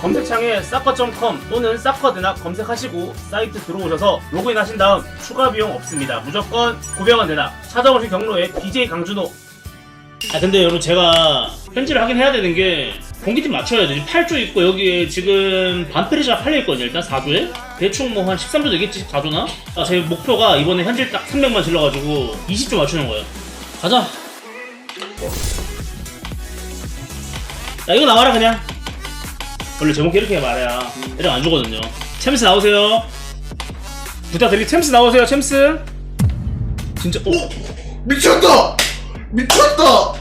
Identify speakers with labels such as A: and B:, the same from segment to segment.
A: 검색창에 사커.com 또는 사커드낙 검색하시고 사이트 들어오셔서 로그인 하신 다음 추가 비용 없습니다. 무조건 900원 대납. 찾아오신 경로에 BJ 강준호. 아 근데 여러분 제가 편집을 하긴 해야 되는 게 공기팀 맞춰야 돼. 8조 있고 여기에 지금 반페리시가 팔려 있거든요. 일단 4조에 대충 뭐 한 13조 되겠지 4조나. 아, 제 목표가 이번에 현질 딱 300만 질러가지고 20조 맞추는 거예요. 가자. 야 이거 나와라 그냥. 원래 제목 이렇게 말해야 애들 안 주거든요. 챔스 나오세요. 부탁드리 챔스 나오세요. 챔스. 진짜 오.
B: 미쳤다! 미쳤다!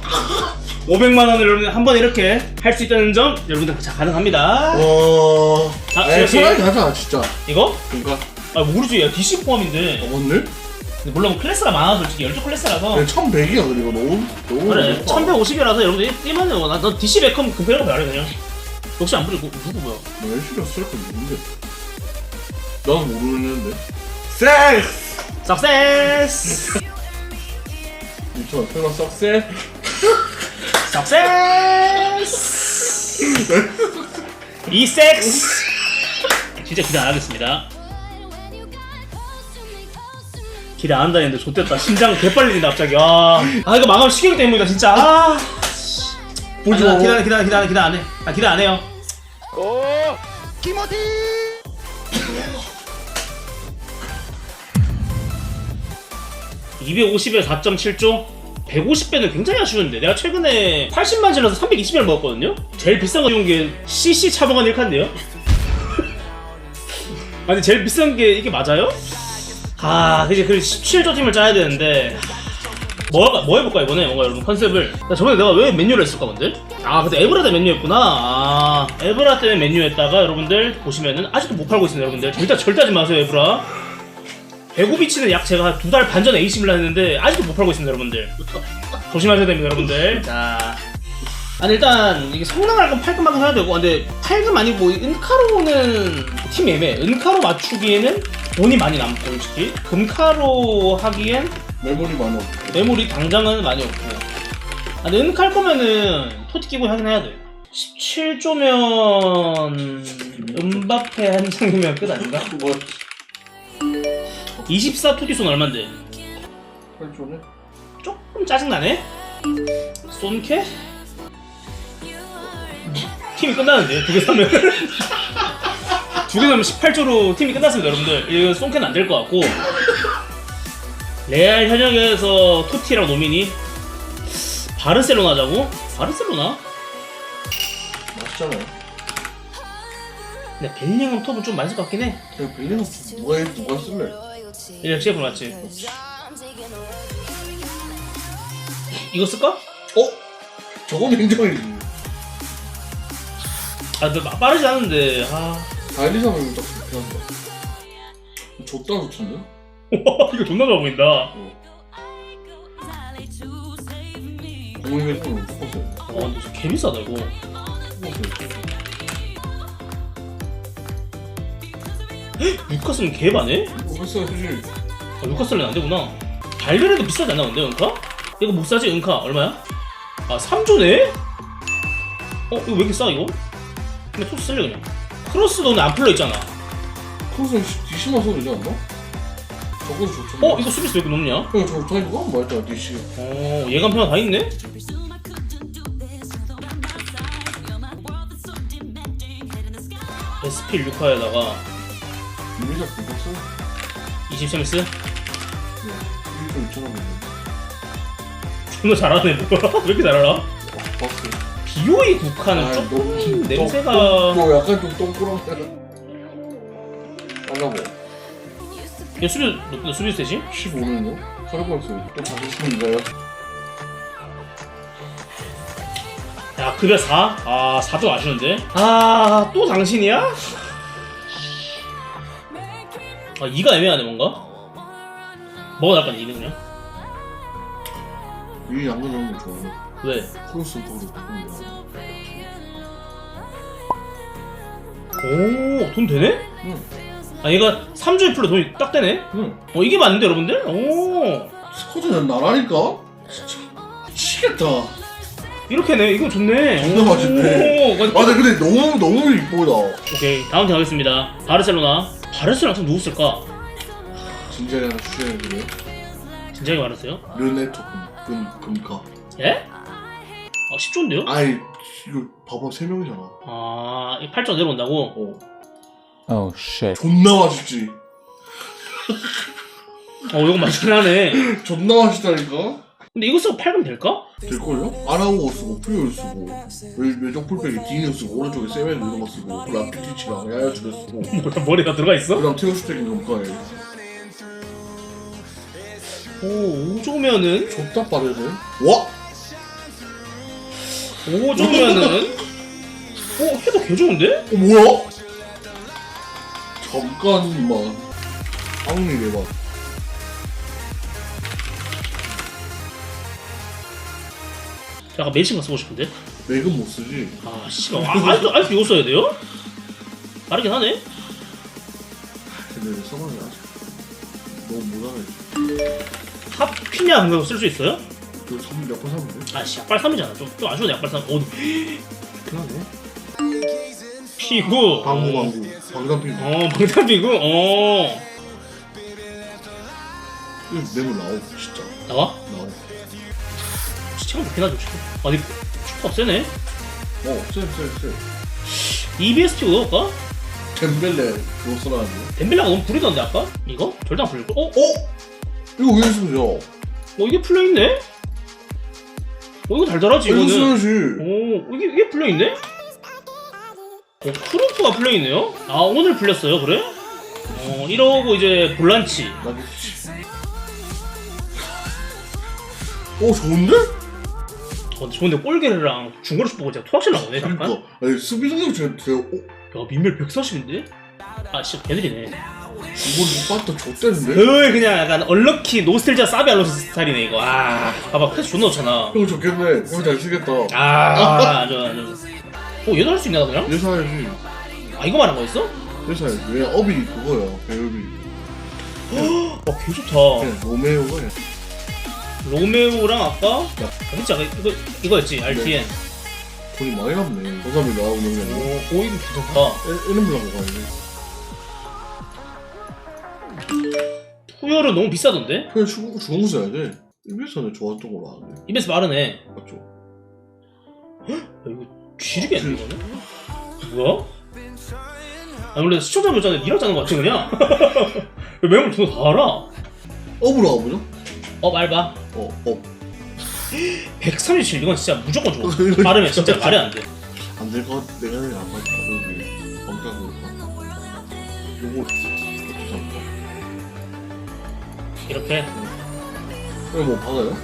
A: 500만 원을 여러분 한 번에 이렇게 할 수 있다는 점 여러분들 자 가능합니다.
B: 와.
A: 아,
B: 에이. 편하게 하자, 진짜.
A: 이거?
B: 그니까,
A: 아 모르지 야 DC 포함인데
B: 어, 맞네?
A: 근데 물론 클래스가 많아 솔직히 12 클래스라서
B: 네, 1100이야, 그리고 너무, 너무.
A: 그래
B: 높아.
A: 1150이라서 여러분들 뛰면 나너 DC 백컴 금패라고 말해 그냥 역시 안 부르고 누구 뭐야?
B: 나 열심히 쓸거 누군데? 나도 모르는데. 섹스!
A: 석세스
B: 미쳐, 설마 썩세?
A: 석세스 이 섹스 진짜 기대 안 하겠습니다. 기대 안 한다는데 좋댔다. 심장 개빨리는다 갑자기. 아, 아 이거 망하면 시계기 때문이다 진짜. 아
B: 보죠.
A: 아, 기다 기다 기다 기다 안해. 아 기다 안 해요. 250에 4.7조? 150배는 굉장히 아쉬운데. 내가 최근에 80만 질러서 320배를 먹었거든요? 제일 비싼 거 좋은 게 CC 차봉한 1칸인데요? 아니 제일 비싼 게 이게 맞아요? 아 이제 그 17조 팀을 짜야 되는데 뭐, 뭐 해볼까 이번에? 뭔가 여러분 컨셉을? 야, 저번에 내가 왜 맨유를 했을까 근데? 아 근데 에브라 때 맨유했구나. 아 에브라 때문에 맨유했다가 여러분들 보시면은 아직도 못 팔고 있습니다 여러분들. 절대 절대 하지 마세요 에브라. 베고비치는 약 제가 두 달 반 전에 AC 밀라 했는데 아직도 못 팔고 있습니다 여러분들. 조심하셔야 됩니다 여러분들. 자 아니 일단 이게 성능할 건 팔금 하긴 해야 되고 근데 팔금 아니고 은카로는 팀 애매 은카로 맞추기에는 돈이 많이 남고 솔직히 금카로 하기엔
B: 메모리 많아.
A: 메모리 당장은 많이 없고 아, 근데 은칼 거면은 토티 끼고 하긴 해야 돼 17조면 음바페 한 장이면 끝 아닌가?
B: 뭐,
A: 24 토티손 얼만데?
B: 8조네?
A: 조금 짜증나네? 쏜캐? 팀이 끝나는데 두 개 사면 두 개 사면 18조로 팀이 끝났습니다 여러분들 이거 쏜캐는 안될 것 같고 레알 현역에서 토티랑 노미니 바르셀로나 하자고? 바르셀로나?
B: 맞잖아요.
A: 근데 벨링엄 톱은 좀 많을 것 같긴 해
B: 그냥 빌리는 누가 해, 누가 쓸래?
A: 이거 CF 맞지? 이거 쓸까?
B: 어? 저건 인정이지.
A: 아 근데 마- 빠르지 않은데 아
B: 다이리사면 딱 좋게 한다. 줬다 좋던데?
A: 이거 존나 좋아 보인다
B: 공익에서는 스포츠.
A: 어 근데 저 개비싸다 이거 루카스는 개바네?
B: 했어야 되지.
A: 아, 루카스는 안 되구나 발베레도 비싸지 않나 근데 은카? 이거 못 사지 은카 얼마야? 아 3조네? 어 이거 왜 이렇게 싸 이거? 근데 토스 쓸래 그냥 크로스도 오늘 안 풀려 있잖아
B: 크로스는 20만 써도 되지 않나? 저건 좋던데.
A: 어 이거 수비수 왜 이렇게 높냐?
B: 그냥 저 타이거가 뭐 했잖아, DC.
A: 어 예감 평가 다 있네? SP 루카에다가
B: 유미작 그거 써?
A: 20세미스?
B: 네. 1조 2천원 있는데.
A: 존나 잘하네 뭐야 왜 이렇게 잘 알아?
B: 아, 봤어.
A: 비오이 국화는
B: 아,
A: 조금
B: 너무
A: 냄새가
B: 똥- 똥- 약간 좀 똥꾸렁하다. 빨라고.
A: 얘 수비 너 수비 세지?
B: 15년이요? 카르바스 또 받으시는가요?
A: 야 급여 4? 아 4도 아쉬운데 아 또 당신이야? 아 2가 애매하네 뭔가 뭐가 나을까 2는 그냥
B: 이 양근 정도 좋아해.
A: 왜?
B: 크로스 도 그렇고.
A: 오돈 되네?
B: 응.
A: 아 얘가 3주에 풀로 돈이 딱 되네?
B: 응.
A: 어 이게 맞는데 여러분들? 오
B: 스쿼드는 나라니까? 진짜. 미치겠다.
A: 이렇게네 이거 좋네
B: 존나 맛있네.
A: 오,
B: 아 근데 너무 너무 이쁘다
A: 오케이 다음 팀 가겠습니다 바르셀로나 바르셀로나 팀 누구 쓸까?
B: 진작에 하나 추천해주네
A: 진작에 말했어요?
B: 르네토 금, 금, 금가
A: 예? 아 10조인데요?
B: 아이 이거 봐봐 세 명이잖아
A: 아 8조 내려온다고?
B: 어
C: Oh shit.
B: 존나 맛있지
A: 어 이거 맛있긴 하네
B: 존나 맛있다니까
A: 근데 이거 쓰고 팔면 될까?
B: 될걸요? 아나우고 쓰고 프리오를 쓰고 왼- 왼쪽 풀백에 디니어 쓰고 오른쪽에 세멘 이런 거 쓰고 그 라피티치랑 야야추를 쓰고
A: 뭐다 머리가 들어가 있어?
B: 그다음 테오스텍인 금가에
A: 오 5조면은
B: 존나 빠르네 와?
A: 5조면은 어 해도 개 좋은데?
B: 어 뭐야? 잠깐만 아웅이 대박
A: 약간 매칭가 쓰고 싶은데?
B: 맥은 못 쓰지
A: 아 씨발 아, 아직도 아직도 이거 써야 돼요? 빠르긴 하네
B: 근데 내 성함이 아직 너무 못하네
A: 합피냐 그거 쓸수 있어요?
B: 저 참, 몇번 사는데?
A: 아 씨 약발 3이잖아 좀, 좀 아쉬운데 약발 3 어,
B: 그나네
A: 피구
B: 방구 방구 방담피
A: 어 방탄 피구 어
B: 이거 뇌물 나오 진짜
A: 나와?
B: 나오
A: 시체가 좋긴 하죠 지금 아니 축구가 세네
B: 어 쎄 쎄 쎄
A: EBS 피구 넣을까?
B: 덴벨레 그거 써라는데
A: 덴벨라가 너무 부리던데 아까? 이거? 절대 안 풀릴걸? 어?
B: 어? 이거 왜 쓰죠?
A: 어 이게 풀려있네? 어 이거 달달하지
B: 이거
A: 이거는
B: 써야지
A: 오 이게, 이게 풀려 있네? 어 크루프가 풀려 있네요? 아 오늘 풀렸어요 그래? 어 이러고 이제 볼란치
B: 오 좋은데?
A: 어 좋은데 볼게르랑 중거리 슈퍼가 진짜 토악질 나오네 잠깐
B: 그러니까 아니 수비 성능 진짜 돼요 어?
A: 야 민멸 140인데? 아 진짜 개들이네
B: 이걸 못 봤다 좆대는데?
A: 그 그냥 약간 얼럭키 노스텔자 사비 알로스 스타일이네 이거. 아 봐봐 패스 존나 좋잖아.
B: 형 좋겠네. 형잘 쓰겠다.
A: 아 아주 아주 어 얘도 할 수 있나 그냥?
B: 얘 사야지.
A: 아 이거 말한 거였어?
B: 얘 사야지. 왜 업이 그거야 배업이.
A: 와개 좋다.
B: 그냥 로메오가 그냥
A: 로메오랑 아까? 아, 그치 아까 이거, 이거였지 RTN
B: 돈이 많이 남네. 감사합니다
A: 오,
B: 운영자님
A: 오 이거 괜찮다.
B: 이름을 하고 가야 지
A: 후열은 너무 비싸던데?
B: 죽은 죽은 거 써야 돼. 입에서는 좋았던 걸로 아는데.
A: 입에서 빠르네.
B: 맞죠?
A: 야, 이거 지리겠네 이거는? 뭐야? 아 원래 시청자 니랑 짜는 거 같지 그냥? 왜 매물 저거 다 알아?
B: 업으로 가보죠
A: 어 말봐
B: 어업.
A: 137 이건 진짜 무조건 좋아. 빠르면 진짜 말이 안 돼.
B: 안 될 것 같아. 내가 내가 안 맞다 여기 왕따고 요거 감사합니다
A: 이렇게?
B: 이거 뭐 받아요?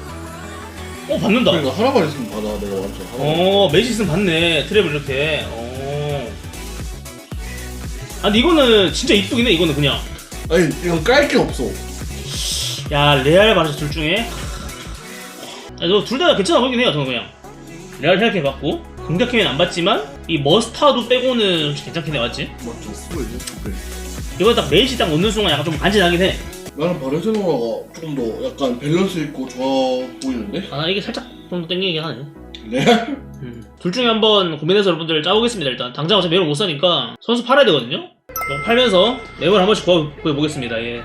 A: 어 받는다.
B: 그러니까 하나만 있으면 받아 내가 완전 하나
A: 어 매지슨 받네. 트랩을 이렇게. 어. 아 근데 이거는 진짜 이쁘긴 해 이거는 그냥.
B: 아니 이건 깔 게 없어.
A: 야 레알 바르샤 둘 중에? 둘 다 괜찮아 보이긴 해요 저는 그냥. 레알 생각해봤고. 공격팀엔 안 봤지만 이 머스타드 빼고는 솔직히 괜찮긴 해 맞지?
B: 맞죠? 후회
A: 이거 딱 메이시 딱 넣는 순간 약간 좀 간지나긴 해
B: 나는 바르셀로나가 조금 더 약간 밸런스 있고 좋아 보이는데?
A: 아 이게 살짝 좀더 땡기긴 하네
B: 레알?
A: 음. 둘 중에 한번 고민해서 여러분들 짜보겠습니다 일단 당장 어차피 매물 못 사니까 선수 팔아야 되거든요 팔면서 매물 한 번씩 구해- 구해보겠습니다 예.